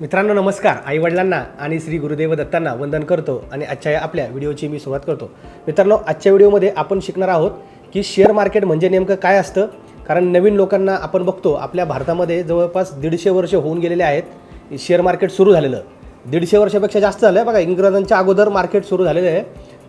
मित्रांनो नमस्कार. आईवडिलांना आणि श्री गुरुदेव दत्तांना वंदन करतो आणि आजच्या या आपल्या व्हिडिओची मी सुरुवात करतो. मित्रांनो आजच्या व्हिडिओमध्ये आपण शिकणार आहोत की शेअर मार्केट म्हणजे नेमकं काय असतं? कारण नवीन लोकांना आपण बघतो आपल्या भारतामध्ये जवळपास दीडशे वर्ष होऊन गेलेले आहेत शेअर मार्केट सुरू झालेलं. दीडशे वर्षापेक्षा जास्त झालं आहे बघा इंग्रजांच्या अगोदर मार्केट सुरू झालेलं आहे.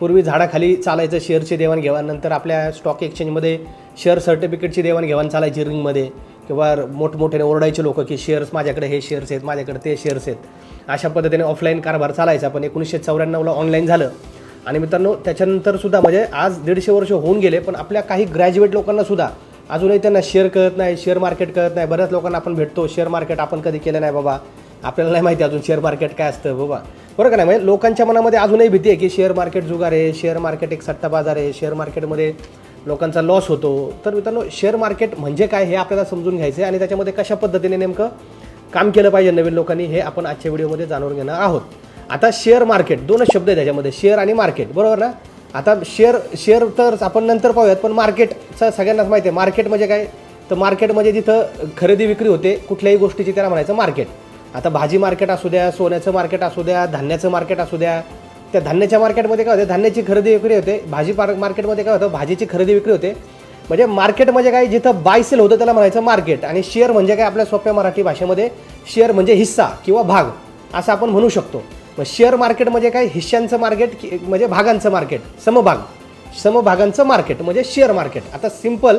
पूर्वी झाडाखाली चालायचं शेअरची देवाणघेवाण नंतर आपल्या स्टॉक एक्सचेंजमध्ये शेअर सर्टिफिकेटची देवाणघेवाण चालायची रिंगमध्ये किंवा मोठमोठ्याने ओरडायचे लोक की शेअर्स माझ्याकडे हे शेअर्स आहेत माझ्याकडे ते शेअर्स आहेत. अशा पद्धतीने ऑफलाईन कारभार चालायचा पण एकोणीसशे चौऱ्याण्णवला ऑनलाईन झालं. आणि मित्रांनो त्याच्यानंतर सुद्धा म्हणजे आज दीडशे वर्ष होऊन गेले पण आपल्या काही ग्रॅज्युएट लोकांना सुद्धा अजूनही त्यांना शेअर कळत नाही शेअर मार्केट कळत नाही. बऱ्याच लोकांना आपण भेटतो शेअर मार्केट आपण कधी केलं नाही बाबा. आपल्याला नाही माहिती अजून शेअर मार्केट काय असतं बाबा. बरं का नाही? म्हणजे लोकांच्या मनामध्ये अजूनही भीती आहे की शेअर मार्केट जुगार आहे शेअर मार्केट एक सट्टा बाजार आहे शेअर मार्केटमध्ये लोकांचा लॉस होतो. तर मित्रांनो शेअर मार्केट म्हणजे काय हे आपल्याला समजून घ्यायचं आहे आणि त्याच्यामध्ये कशा पद्धतीने नेमकं काम केलं पाहिजे नवीन लोकांनी हे आपण आजच्या व्हिडिओमध्ये जाणून घेणार आहोत. आता शेअर मार्केट दोनच शब्द आहेत त्याच्यामध्ये शेअर आणि मार्केट बरोबर ना? आता शेअर शेअर तर आपण नंतर पाहूयात पण मार्केटचं सगळ्यांनाच माहिती आहे. मार्केट म्हणजे काय? तर मार्केट म्हणजे जिथं खरेदी विक्री होते कुठल्याही गोष्टीची त्याला म्हणायचं मार्केट आता भाजी मार्केट असू द्या सोन्याचं मार्केट असू द्या धान्याचं मार्केट असू द्या त्या धान्याच्या मार्केटमध्ये काय होते? धान्याची खरेदी विक्री होते. भाजी पार मार्केटमध्ये काय होतं? भाजीची खरेदी विक्री होते. म्हणजे मार्केट म्हणजे काय? जिथं बाय सेल होतं त्याला म्हणायचं मार्केट आणि शेअर म्हणजे काय? आपल्या सोप्या मराठी भाषेमध्ये शेअर म्हणजे हिस्सा किंवा भाग. असं आपण म्हणू शकतो. मग शेअर मार्केट म्हणजे काय? हिश्श्यांचं मार्केट कि- म्हणजे भागांचं मार्केट समभाग. समभागांचं मार्केट म्हणजे शेअर मार्केट आता सिंपल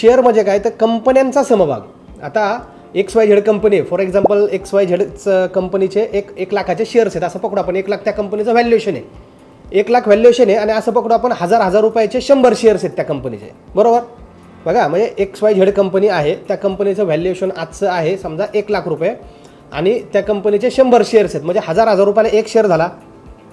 शेअर म्हणजे काय? तर कंपन्यांचा समभाग. आता X Y Z company for example X Y झेडचं कंपनीचे एक एक लाखाचे शेअर्स आहेत. असं पकडू आपण. एक लाख त्या कंपनीचं व्हॅल्युएशन आहे. एक लाख व्हॅल्युएशन आहे आणि असं पकडू आपण हजार हजार रुपयाचे शंभर शेअर्स आहेत त्या कंपनीचे बरोबर? बघा म्हणजे एक्स वाय झेड कंपनी आहे. त्या कंपनीचं व्हॅल्युएशन आजचं आहे समजा एक लाख रुपये. आणि त्या कंपनीचे शंभर शेअर्स आहेत. म्हणजे हजार हजार रुपयाला एक शेअर झाला.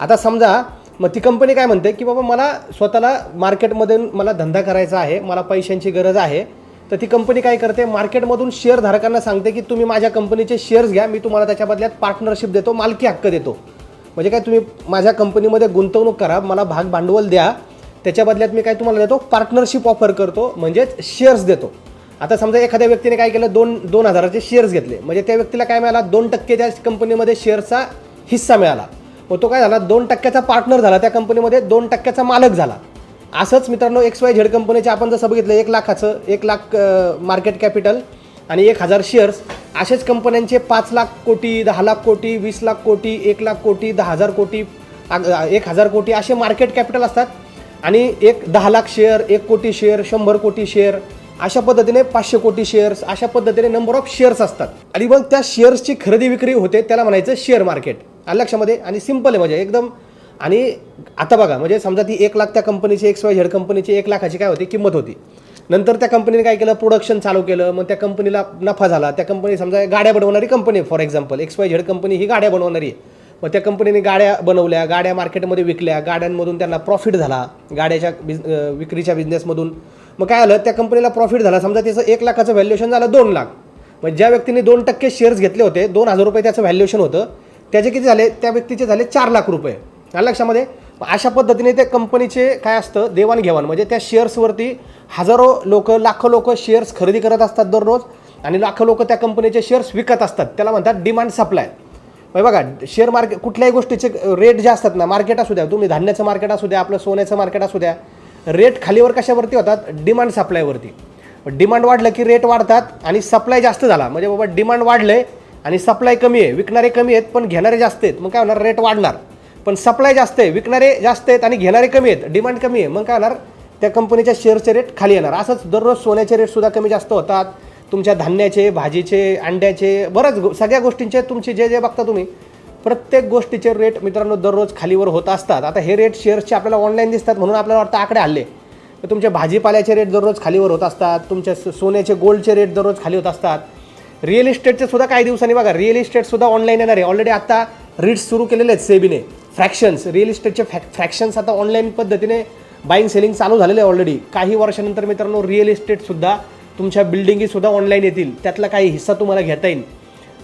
आता समजा मग ती कंपनी काय म्हणते? की बाबा मला स्वतःला मार्केटमधून मला धंदा करायचा आहे. मला पैशांची गरज आहे. तर ती कंपनी काय करते? मार्केटमधून शेअर धारकांना सांगते की तुम्ही माझ्या कंपनीचे शेअर्स घ्या मी तुम्हाला त्याच्या बदल्यात पार्टनरशिप देतो मालकी हक्क देतो. म्हणजे काय तुम्ही माझ्या कंपनीमध्ये गुंतवणूक करा मला भाग भांडवल द्या त्याच्या बदल्यात मी काय तुम्हाला देतो? पार्टनरशिप ऑफर करतो म्हणजेच शेअर्स देतो. आता समजा एखाद्या व्यक्तीने काय केलं दोन दोन हजाराचे शेअर्स घेतले. म्हणजे त्या व्यक्तीला काय मिळाला? दोन टक्के त्या कंपनीमध्ये शेअरचा हिस्सा मिळाला. मग तो काय झाला? दोन टक्क्याचा पार्टनर झाला त्या कंपनीमध्ये दोन टक्क्याचा मालक झाला. असंच मित्रांनो एक्स वाय झेड कंपनीचे आपण जसं बघितलं एक लाखाचं एक लाख मार्केट कॅपिटल आणि एक हजार शेअर्स असेच कंपन्यांचे पाच लाख कोटी दहा लाख कोटी वीस लाख कोटी एक लाख कोटी दहा हजार कोटी एक हजार कोटी असे मार्केट कॅपिटल असतात. आणि एक दहा लाख शेअर एक कोटी शेअर शंभर कोटी शेअर अशा पद्धतीने पाचशे कोटी शेअर्स अशा पद्धतीने नंबर ऑफ शेअर्स असतात. आणि मग त्या शेअर्सची खरेदी विक्री होते त्याला म्हणायचं शेअर मार्केट लक्षामध्ये? आणि सिंपल आहे म्हणजे एकदम आणि आता बघा म्हणजे समजा ती एक लाख त्या कंपनीची एक्स वाय झेड कंपनीची एक लाखाची काय होती? किंमत होती. नंतर त्या कंपनीने काय केलं? प्रोडक्शन चालू केलं. मग त्या कंपनीला नफा झाला. त्या कंपनी समजा गाड्या बनवणारी company for example X Y Z company ही गाड्या बनवणारी आहे. मग त्या कंपनीने गाड्या बनवल्या गाड्या मार्केटमध्ये विकल्या. गाड्यांमधून त्यांना प्रॉफिट झाला. गाड्याच्या बिझ विक्रीच्या बिझनेसमधून मग काय आलं? त्या कंपनीला प्रॉफिट झाला. समजा त्याचं एक लाखाचं व्हॅल्युएशन झालं दोन लाख. मग ज्या व्यक्तीने दोन टक्के शेअर्स घेतले होते दोन हजार रुपये त्याचं व्हॅल्युएशन होतं त्याचे किती झाले? त्या व्यक्तीचे झाले चार लाख रुपये. आलं लक्षामध्ये अशा पद्धतीने त्या कंपनीचे काय असतं देवाणघेवाण. म्हणजे त्या शेअर्सवरती हजारो लोक लाखो लोक शेअर्स खरेदी करत असतात दररोज आणि लाखो लोक त्या कंपनीचे शेअर्स विकत असतात. त्याला म्हणतात डिमांड सप्लाय बघा शेअर मार्केट कुठल्याही गोष्टीचे रेट जे असतात ना मार्केट असू द्या तुम्ही धान्याचं मार्केट असू द्या आपलं सोन्याचं मार्केट असू द्या रेट खालीवर कशावरती होतात? डिमांड सप्लायवरती डिमांड वाढलं की रेट वाढतात आणि सप्लाय जास्त झाला. म्हणजे बाबा डिमांड वाढले आणि सप्लाय कमी आहे. विकणारे कमी आहेत पण घेणारे जास्त आहेत. मग काय होणार? रेट वाढणार. पण सप्लाय जास्त आहे विकणारे जास्त आहेत आणि घेणारे कमी आहेत. डिमांड कमी आहे. मग काय होणार? त्या कंपनीच्या शेअरचे रेट खाली येणार. असंच दररोज सोन्याचे रेटसुद्धा कमी जास्त होतात. तुमच्या धान्याचे भाजीचे अंड्याचे बऱ्याच गो सगळ्या गोष्टींचे तुमचे जे जे बघता तुम्ही प्रत्येक गोष्टीचे रेट मित्रांनो दररोज खालीवर होत असतात. आता हे रेट शेअर्सचे आपल्याला ऑनलाईन दिसतात म्हणून आपल्याला वाटतं आकडे हल्ले. तर तुमच्या भाजीपाल्याचे रेट दररोज खालीवर होत असतात. तुमच्या सोन्याचे गोल्डचे रेट दररोज खाली होत असतात. रिअल इस्टेटचे सुद्धा काही दिवसांनी बघा. रिअल इस्टेटसुद्धा ऑनलाईन येणार आहे. ऑलरेडी आता रीट्स सुरू केलेले आहेत सेबीने. फ्रॅक्शन्स रिअल इस्टेटचे फॅ फ्रॅक्शन्स आता ऑनलाईन पद्धतीने बाईंग सेलिंग चालू झालेलं आहे ऑलरेडी काही वर्षानंतर मित्रांनो रिअल इस्टेटसुद्धा तुमच्या बिल्डिंगीसुद्धा ऑनलाईन येतील. त्यातला काही हिस्सा तुम्हाला घेता येईल.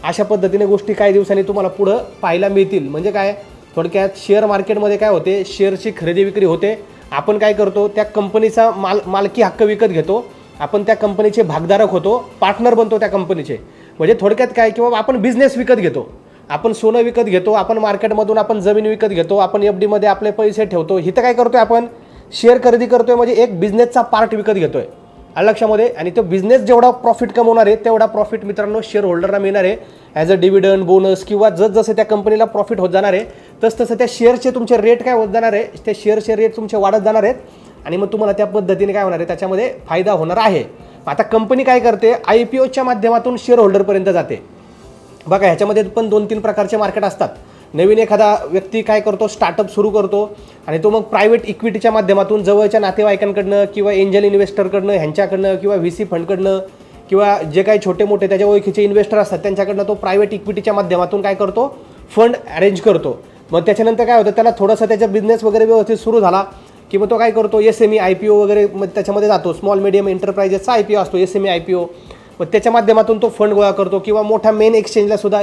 अशा पद्धतीने गोष्टी काही दिवसांनी तुम्हाला पुढं पाहायला मिळतील. म्हणजे काय? थोडक्यात शेअर मार्केटमध्ये काय होते? शेअरची खरेदी विक्री होते. आपण काय करतो? त्या कंपनीचा माल मालकी हक्क विकत घेतो. आपण त्या कंपनीचे भागधारक होतो. पार्टनर बनतो त्या कंपनीचे म्हणजे थोडक्यात काय? किंवा आपण बिझनेस विकत घेतो. आपण सोनं विकत घेतो आपण मार्केटमधून आपण जमीन विकत घेतो आपण एफ डीमध्ये आपले पैसे ठेवतो इथं काय करतोय आपण? शेअर खरेदी करतोय म्हणजे एक बिझनेसचा पार्ट विकत घेतोय. आलं लक्षामध्ये? आणि तो बिझनेस जेवढा प्रॉफिट कमवणार आहे तेवढा प्रॉफिट मित्रांनो शेअर होल्डरला मिळणार आहे. ॲज अ डिव्हिडंड बोनस किंवा जसजसं त्या कंपनीला प्रॉफिट होत जाणार आहे तस तसं त्या शेअरचे तुमचे रेट काय होत जाणार आहे? त्या शेअरचे रेट तुमचे वाढत जाणार आहेत. आणि मग तुम्हाला त्या पद्धतीने काय होणार आहे? त्याच्यामध्ये फायदा होणार आहे. आता कंपनी काय करते? आय पी ओच्या माध्यमातून शेअर होल्डरपर्यंत जाते. बघा ह्याच्यामध्ये पण दोन तीन प्रकारचे मार्केट असतात. नवीन एखादा व्यक्ती काय करतो स्टार्टअप सुरू करतो आणि तो मग प्रायव्हेट इक्विटीच्या माध्यमातून जवळच्या नातेवाईकांकडनं किंवा एंजल इन्व्हेस्टरकडनं ह्यांच्याकडनं किंवा व्ही सी फंडकडनं किंवा जे काही छोटे मोठे त्याच्या ओळखीचे इन्व्हेस्टर असतात त्यांच्याकडनं तो प्रायव्हेट इक्विटीच्या माध्यमातून काय करतो फंड अरेंज करतो. मग त्याच्यानंतर काय होतं त्याला थोडंसं त्याचा बिझनेस वगैरे व्यवस्थित सुरू झाला की मग तो काय करतो S M E I P O वगैरे मग त्याच्यामध्ये जातो. स्मॉल मिडियम एंटरप्राइजेसचा आय पी ओ असतो S M E I P O मग त्याच्या माध्यमातून तो फंड गोळा करतो किंवा मोठ्या मेन एक्सचेंजला सुद्धा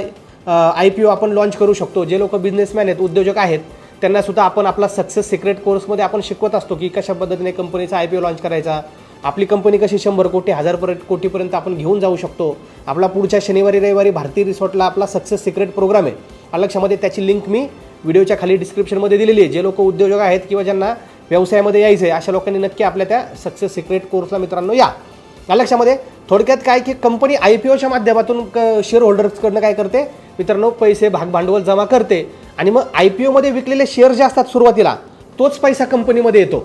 आय पी ओ आपण लॉन्च करू शकतो. जे लोक बिझनेसमॅन आहेत उद्योजक आहेत त्यांना सुद्धा आपण आपला सक्सेस सिक्रेट कोर्समध्ये आपण शिकवत असतो की कशा पद्धतीने कंपनीचा आय पी ओ लॉन्च करायचा. आपली कंपनी कशी शंभर कोटी हजार पर्यंत कोटीपर्यंत आपण घेऊन जाऊ शकतो. आपला पुढच्या शनिवारी रविवारी भारतीय रिसॉर्टला आपला सक्सेस सिक्रेट प्रोग्राम आहे. अलक्षामध्ये लक्षामध्ये त्याची लिंक मी व्हिडिओच्या खाली डिस्क्रिप्शनमध्ये दिलेली आहे. जे लोक उद्योजक आहेत किंवा ज्यांना व्यवसायामध्ये यायचं आहे अशा लोकांनी नक्की आपल्या त्या सक्सेस सिक्रेट कोर्सला मित्रांनो या. या लक्षामध्ये थोडक्यात काय की कंपनी आय पी ओच्या माध्यमातून क शेअर होल्डर्सकडनं काय करते? मित्रांनो पैसे भाग भांडवल जमा करते. आणि मग आय पी ओमध्ये विकलेले शेअर जे असतात सुरुवातीला तोच पैसा कंपनीमध्ये येतो.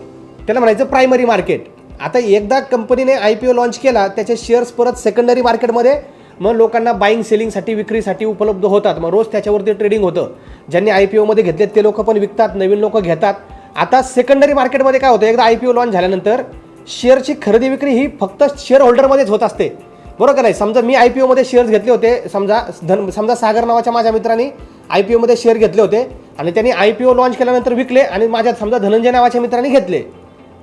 त्याला म्हणायचं प्रायमरी मार्केट आता एकदा कंपनीने आय पी ओ लॉन्च केला त्याचे शेअर्स परत सेकंडरी मार्केटमध्ये मग लोकांना बाईंग सेलिंगसाठी विक्रीसाठी उपलब्ध होतात. मग रोज त्याच्यावरती ट्रेडिंग होतं. ज्यांनी आय पी ओमध्ये घेतलेत ते लोक पण विकतात नवीन लोक घेतात. आता सेकंडरी मार्केटमध्ये काय होतं? एकदा आय पी ओ लॉन्च झाल्यानंतर शेअरची खरेदी विक्री ही फक्त शेअर होल्डरमध्येच होत असते. बरोबर का नाही? समजा मी आय पी ओमध्ये शेअर्स घेतले होते समजा धन समजा सागर नावाच्या माझ्या मित्रांनी आय पी ओमध्ये शेअर घेतले होते आणि त्यांनी आय पी ओ लॉन्च केल्यानंतर विकले आणि माझ्या समजा धनंजय नावाच्या मित्रांनी घेतले.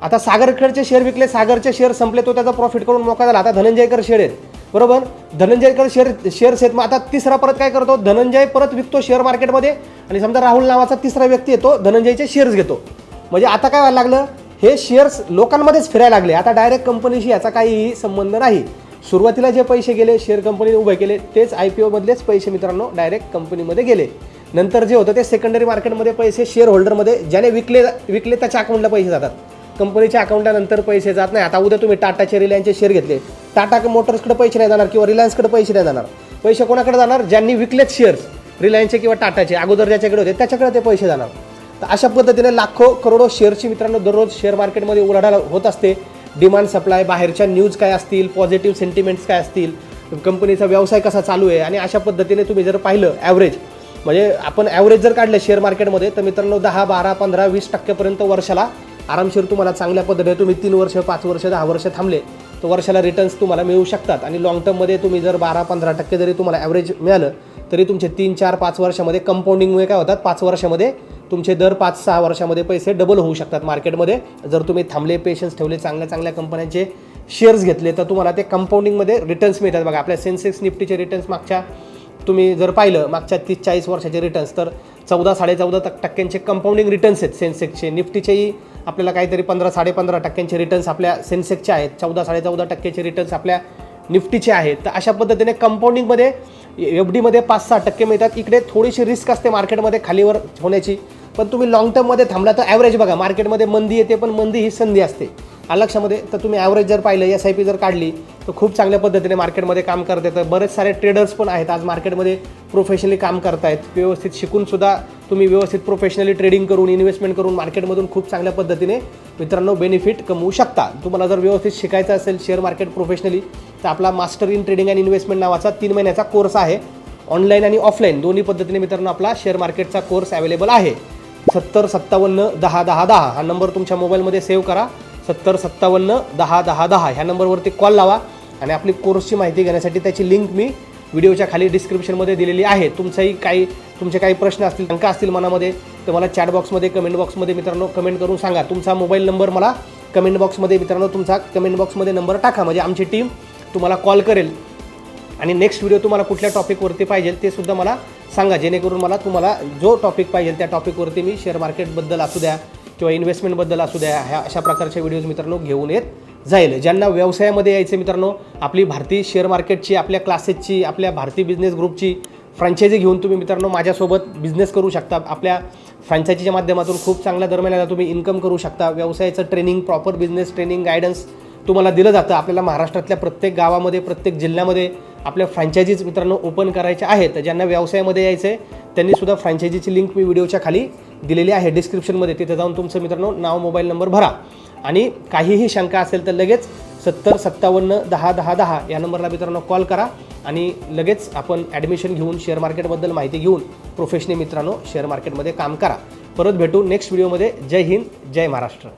आता सागरकडचे शेअर विकले सागरचे शेअर संपले तो त्याचा प्रॉफिट करून मोका झाला. आता धनंजयकर शेअर आहेत. बरोबर? धनंजयकर शेअर शेअर्स आहेत. मग आता तिसरा परत काय करतो? धनंजय परत विकतो शेअर मार्केटमध्ये आणि समजा राहुल नावाचा तिसरा व्यक्ती येतो धनंजयचे शेअर्स घेतो. म्हणजे आता काय व्हायला लागलं? हे शेअर्स लोकांमध्येच फिरायला लागले. आता डायरेक्ट कंपनीशी याचा काहीही संबंध नाही. सुरुवातीला जे पैसे गेले शेअर कंपनीने उभे केले तेच आय पी ओमधलेच पैसे मित्रांनो डायरेक्ट कंपनीमध्ये गेले. नंतर जे होतं ते सेकंडरी मार्केटमध्ये पैसे शेअर होल्डरमध्ये ज्याने विकले विकले त्याच्या अकाउंटला पैसे जातात. कंपनीच्या अकाउंटला नंतर पैसे जात नाही. आता उद्या तुम्ही टाटाचे रिलायन्सचे शेअर घेतले. टाटा मोटर्सकडे पैसे नाही जाणार किंवा रिलायन्सकडे पैसे नाही जाणार. पैसे कोणाकडे जाणार? ज्यांनी विकलेत शेअर्स रिलायन्सचे किंवा टाटाचे अगोदर ज्याच्याकडे होते त्याच्याकडे ते पैसे जाणार. तर अशा पद्धतीने लाखो करोडो शेअरची मित्रांनो दररोज शेअर मार्केटमध्ये उलाढाल होत असते. डिमांड सप्लाय बाहेरच्या न्यूज काय असतील पॉझिटिव्ह सेंटिमेंट्स काय असतील कंपनीचा व्यवसाय कसा चालू आहे आणि अशा पद्धतीने तुम्ही जर पाहिलं ॲव्हरेज म्हणजे आपण ॲव्हरेज जर काढलं शेअर मार्केटमध्ये तर मित्रांनो दहा बारा पंधरा वीस टक्क्यापर्यंत वर्षाला आरामशीर तुम्हाला चांगल्या पद्धतीने तुम्ही तीन वर्ष पाच वर्ष दहा वर्ष थांबले तर वर्षाला रिटर्न्स तुम्हाला मिळू शकतात. आणि लाँग टर्ममध्ये तुम्ही जर बारा पंधरा टक्के जरी तुम्हाला ॲव्हरेज मिळालं तरी तुमचे तीन चार पाच वर्षामध्ये कंपाऊंडिंगमुळे काय होतात? पाच वर्षामध्ये तुमचे दर पाच सहा वर्षामध्ये पैसे डबल होऊ शकतात मार्केटमध्ये जर तुम्ही थांबले पेशन्स ठेवले चांगल्या चांगल्या कंपन्यांचे शेअर्स घेतले तर तुम्हाला ते कंपाऊंडिंगमध्ये रिटर्न्स मिळतात. बघा आपल्या सेन्सेक्स निफ्टीचे रिटर्न्स मागच्या तुम्ही जर पाहिलं मागच्या तीस चाळीस वर्षाचे रिटर्न्स तर चौदा साडेचौदा टक्क्यांचे कंपाऊंडिंग रिटर्न्स आहेत सेन्सेक्सचे निफ्टीचेही आपल्याला काहीतरी पंधरा साडेपंधरा टक्क्यांचे रिटर्न्स आपल्या सेन्सेक्सचे आहेत. चौदा साडेचौदा टक्क्याचे रिटर्न्स आपल्या निफ्टीचे आहेत. तर अशा पद्धतीने कंपाऊंडिंगमध्ये एफ डीमध्ये पाच सहा टक्के मिळतात. इकडे थोडीशी रिस्क असते मार्केटमध्ये खालीवर होण्याची. पण तुम्ही लॉंग टर्ममध्ये थांबला तर ॲव्हरेज बघा. मार्केटमध्ये मंदी येते पण मंदी ही संधी असते. आ लक्षामध्ये तर तुम्ही ॲव्हरेज जर पाहिलं एस आय पी जर काढली तर खूप चांगल्या पद्धतीने मार्केटमध्ये काम करते. तर बरेच सारे ट्रेडर्स पण आहेत आज मार्केटमध्ये प्रोफेशनली काम करतायत. व्यवस्थित शिकूनसुद्धा तुम्ही व्यवस्थित प्रोफेशनली ट्रेडिंग करून इन्व्हेस्टमेंट करून मार्केटमधून खूप चांगल्या पद्धतीने मित्रांनो बेनिफिट कमवू शकता. तुम्हाला जर व्यवस्थित शिकायचं असेल शेअर मार्केट प्रोफेशनली तर आपला master in trading and investment नावाचा तीन महिन्याचा कोर्स आहे. ऑनलाईन आणि ऑफलाईन दोन्ही पद्धतीने मित्रांनो आपला शेअर मार्केटचा कोर्स अवेलेबल आहे. सत्तर सत्तावन्न दहा दहा दहा हा नंबर तुमच्या मोबाईलमध्ये सेव्ह करा. सत्तर सत्तावन्न दहा दहा दहा ह्या नंबरवरती कॉल लावा आणि आपली कोर्सची माहिती घेण्यासाठी त्याची लिंक मी व्हिडिओच्या खाली डिस्क्रिप्शनमध्ये दिलेली आहे. तुमचाही काही तुमचे काही प्रश्न असतील शंका असतील मनामध्ये तर मला चॅट बॉक्समध्ये कमेंट बॉक्समध्ये मित्रांनो कमेंट करून सांगा. तुमचा मोबाईल नंबर मला कमेंट बॉक्समध्ये मित्रांनो तुमचा कमेंट बॉक्समध्ये नंबर टाका. म्हणजे आमची टीम तुम्हाला कॉल करेल. आणि नेक्स्ट व्हिडिओ तुम्हाला कुठल्या टॉपिकवरती पाहिजे ते सुद्धा मला सांगा. जेणेकरून मला तुम्हाला जो टॉपिक पाहिजे त्या टॉपिकवरती मी शेअर मार्केटबद्दल असू द्या किंवा इन्व्हेस्टमेंटबद्दल असू द्या ह्या अशा प्रकारचे व्हिडिओज मित्रांनो घेऊन येत जाईल. ज्यांना व्यवसायामध्ये यायचे मित्रांनो आपली भारतीय शेअर मार्केटची आपल्या क्लासेसची आपल्या भारतीय बिझनेस ग्रुपची फ्रँचायझी घेऊन तुम्ही मित्रांनो माझ्यासोबत बिझनेस करू शकता. आपल्या फ्रँचायझीच्या माध्यमातून खूप चांगल्या दरम्यान तुम्ही इन्कम करू शकता. व्यवसायाचं training proper business training guidance तुम्हाला दिलं जातं. आपल्याला महाराष्ट्रातल्या प्रत्येक गावामध्ये प्रत्येक जिल्ह्यामध्ये आपल्या फ्रँचायझीज मित्रांनो ओपन करायच्या आहेत ज्यांना व्यवसायामध्ये यायचं आहे त्यांनी सुद्धा फ्रँचायझीची लिंक मी व्हिडिओच्या खाली दिलेली आहे डिस्क्रिप्शनमध्ये तिथे जाऊन तुमचं मित्रांनो नाव मोबाईल नंबर भरा. आणि काहीही शंका असेल तर लगेच सत्तर सत्तावन्न दहा दहा दहा या नंबरला मित्रांनो कॉल करा. आणि लगेच आपण ॲडमिशन घेऊन शेअर मार्केटबद्दल माहिती घेऊन प्रोफेशनल मित्रांनो शेअर मार्केटमध्ये काम करा. परत भेटू नेक्स्ट व्हिडिओमध्ये जय हिंद जय महाराष्ट्र.